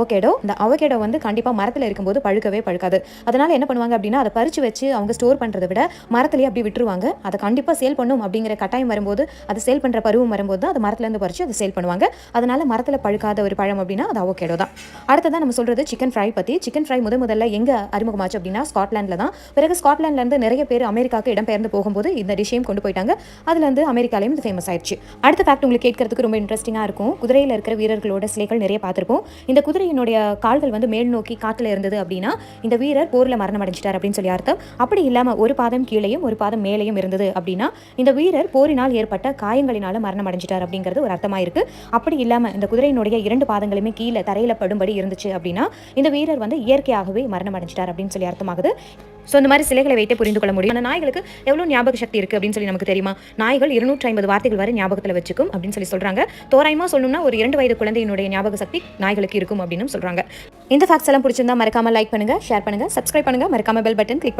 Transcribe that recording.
Avocado இந்த avocado வந்து கண்டிப்பாக மரத்தில் இருக்கும்போது பழுக்கவே பழுக்காது. அதனால் என்ன பண்ணுவாங்க அப்படின்னா அதை பறித்து வச்சு அவங்க ஸ்டோர் பண்ணுறதை விட மரத்துலேயே அப்படி விட்டுருவாங்க. அதை கண்டிப்பாக சேல் பண்ணும் அப்படிங்கிற கட்டாயம் வரும்போது அதை சேல் பண்ணுற பருவம் வரும்போது தான் அது மரத்துலேருந்து பறித்து அதை சேல் பண்ணுவாங்க. அதனால் மரத்தில் பழுக்காத ஒரு பழம் அப்படின்னா அது அவகேடோ தான். அடுத்ததான் நம்ம சொல்கிறது சிக்கன் ஃப்ரை பற்றி சிக்கன் ஃப்ரை முத முதல்ல எங்கே அறிமுகமாச்சு அப்படின்னா ஸ்காட்லாண்டில் தான். பிறகு ஸ்காட்லாண்ட்லேருந்து நிறைய பேர் அமெரிக்காவுக்கு இடம்பெயர்ந்து போகும்போது இந்த டிஷ்ஷையும் கொண்டு போயிட்டாங்க. அதுலேருந்து அமெரிக்காலையும் இது ஃபேமஸ் ஆயிடுச்சு. அடுத்த ஃபேக்ட் உங்களுக்கு கேட்கறதுக்கு ரொம்ப இன்ட்ரெஸ்டிங்காக இருக்கும். குதிரையில் இருக்கிற வீரர்களோட சிலைகள் நிறைய பார்த்துருப்போம். இந்த குதிரை குதிரையினுடைய கால்கள் வந்து மேல் நோக்கி காற்றுல இருந்தது அப்படின்னா இந்த வீரர் போரில் மரணம் அடைஞ்சிட்டார் அப்படின்னு சொல்லி அர்த்தம். அப்படி இல்லாமல் ஒரு பாதம் கீழேயும் ஒரு பாதம் மேலேயும் இருந்தது அப்படின்னா இந்த வீரர் போரினால் ஏற்பட்ட காயங்களினால மரணம் அடைஞ்சிட்டார் அப்படிங்கிறது ஒரு அர்த்தமாக இருக்கு. அப்படி இல்லாமல் இந்த குதிரையினுடைய இரண்டு பாதங்களுமே கீழே தரையில் படும்படி இருந்துச்சு அப்படின்னா இந்த வீரர் வந்து இயற்கையாகவே மரணம் அடைஞ்சிட்டார் அப்படின்னு சொல்லி அர்த்தமாகுது. ஸோ இந்த மாதிரி சிலைகளை வைத்து புரிந்து கொள்ள முடியும். அந்த நாய்களுக்கு எவ்வளோ ஞாபக சக்தி இருக்குது அப்படின்னு சொல்லி நமக்கு தெரியுமா? நாய்கள் இருநூற்றி ஐம்பது வார்த்தைகள் வரை ஞாபகத்தில் வச்சுக்கும் அப்படின்னு சொல்லி சொல்கிறாங்க தோராயமாக சொல்லணும்னா ஒரு இரண்டு வயது குழந்தையினுடைய ஞாபக சக்தி நாய்களுக்கு இருக்கும் அப்படின்னு சொல்கிறாங்க இந்த ஃபேக்ட்ஸ் எல்லாம் பிடிச்சிருந்தா மறக்காம லைக் பண்ணுங்கள் ஷேர் பண்ணுங்க சப்ஸ்கிரைப் பண்ணுங்க. மறக்காமல் பெல் பட்டன் கிளிக் பண்ணுங்க.